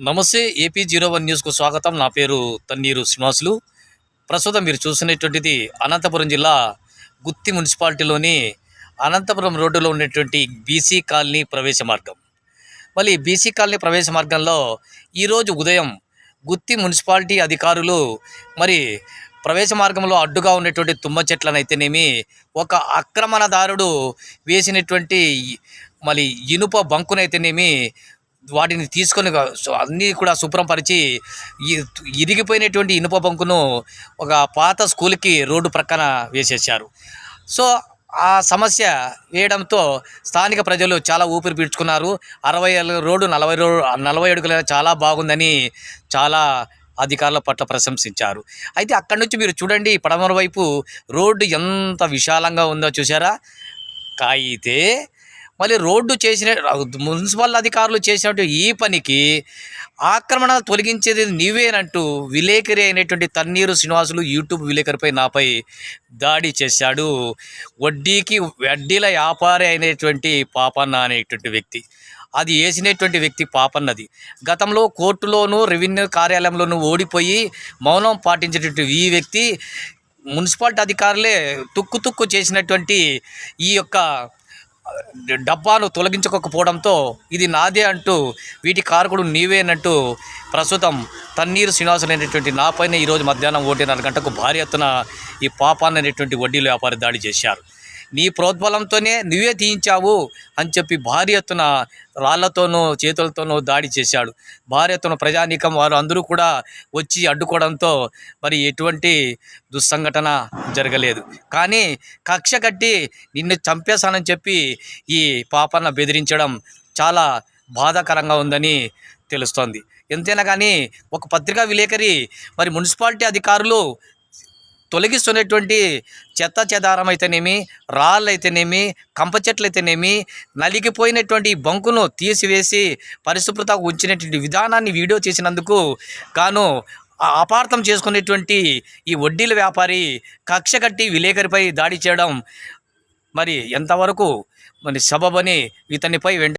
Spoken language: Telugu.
నమస్తే ఏపీ జీరో వన్ న్యూస్కు స్వాగతం. నా పేరు తన్నీరు శ్రీనివాసులు. ప్రస్తుతం మీరు చూసినటువంటిది అనంతపురం జిల్లా గుత్తి మున్సిపాలిటీలోని అనంతపురం రోడ్డులో ఉన్నటువంటి బీసీ కాలనీ ప్రవేశ మార్గం. మళ్ళీ బీసీ కాలనీ ప్రవేశ మార్గంలో ఈరోజు ఉదయం గుత్తి మున్సిపాలిటీ అధికారులు మరి ప్రవేశ మార్గంలో అడ్డుగా ఉన్నటువంటి తుమ్మ చెట్లనైతేనేమి ఒక ఆక్రమణదారుడు వేసినటువంటి మళ్ళీ ఇనుప బంకునైతేనేమి వాటిని తీసుకొని అన్నీ కూడా శుభ్రం పరిచి ఇరిగిపోయినటువంటి ఇనుప బంకును ఒక పాత స్కూల్కి రోడ్డు ప్రక్కన వేసేసారు సో ఆ సమస్య వేయడంతో స్థానిక ప్రజలు చాలా ఊపిరి పీల్చుకున్నారు. అరవై రోడ్డు నలభై రోడ్డు నలభై అడుగుల చాలా బాగుందని చాలా అధికారుల పట్ల ప్రశంసించారు. అయితే అక్కడి నుంచి మీరు చూడండి పడమర వైపు రోడ్డు ఎంత విశాలంగా ఉందో చూసారా అయితే మళ్ళీ రోడ్డు చేసిన మున్సిపల్ అధికారులు చేసినట్టు ఈ పనికి ఆక్రమణ తొలగించేది నీవేనంటూ విలేకరి అయినటువంటి తన్నీరు శ్రీనివాసులు యూట్యూబ్ విలేకరిపై నాపై దాడి చేశాడు. వడ్డీకి వడ్డీల వ్యాపారి అయినటువంటి పాపన్న అనేటువంటి వ్యక్తి. అది వేసినటువంటి వ్యక్తి పాపన్నది. గతంలో కోర్టులోనూ రెవెన్యూ కార్యాలయంలోనూ ఓడిపోయి మౌనం పాటించేటటువంటి ఈ వ్యక్తి మున్సిపాలిటీ అధికారులే తుక్కు తుక్కు చేసినటువంటి ఈ యొక్క డబ్బాను తొలగించకపోవడంతో ఇది నాదే అంటూ వీటి కారకుడు నీవేనంటూ ప్రస్తుతం తన్నీరు శ్రీనివాసులు అనేటువంటి నాపైన ఈరోజు మధ్యాహ్నం ఒకటిన్నర గంటకు భారీ ఎత్తున ఈ పాపాన్ని అనేటువంటి వడ్డీల వ్యాపారి దాడి చేశారు. నీ ప్రోద్బలంతోనే నువ్వే తీయించావు అని చెప్పి భారీ ఎత్తున రాళ్ళతోనూ చేతులతోనూ దాడి చేశాడు. భారీ ఎత్తున ప్రజానీకం వారు అందరూ కూడా వచ్చి అడ్డుకోవడంతో మరి ఎటువంటి దుస్సంఘటన జరగలేదు. కానీ కక్ష కట్టి నిన్ను చంపేశానని చెప్పి ఈ పాపన్న బెదిరించడం చాలా బాధాకరంగా ఉందని తెలుస్తోంది. ఎంతైనా కానీ ఒక పత్రికా విలేకరి మరి మున్సిపాలిటీ అధికారులు తొలగిస్తున్నటువంటి చెత్త చెదారం అయితేనేమి రాళ్ళు అయితేనేమి కంప చెట్లు అయితేనేమి నలిగిపోయినటువంటి బంకును తీసివేసి పరిశుభ్రత ఉంచినటువంటి విధానాన్ని వీడియో చేసినందుకు గాను అపార్థం చేసుకునేటువంటి ఈ వడ్డీల వ్యాపారి కక్ష కట్టి విలేకరిపై దాడి చేయడం మరి ఎంతవరకు మరి సబబని ఇతనిపై వెంట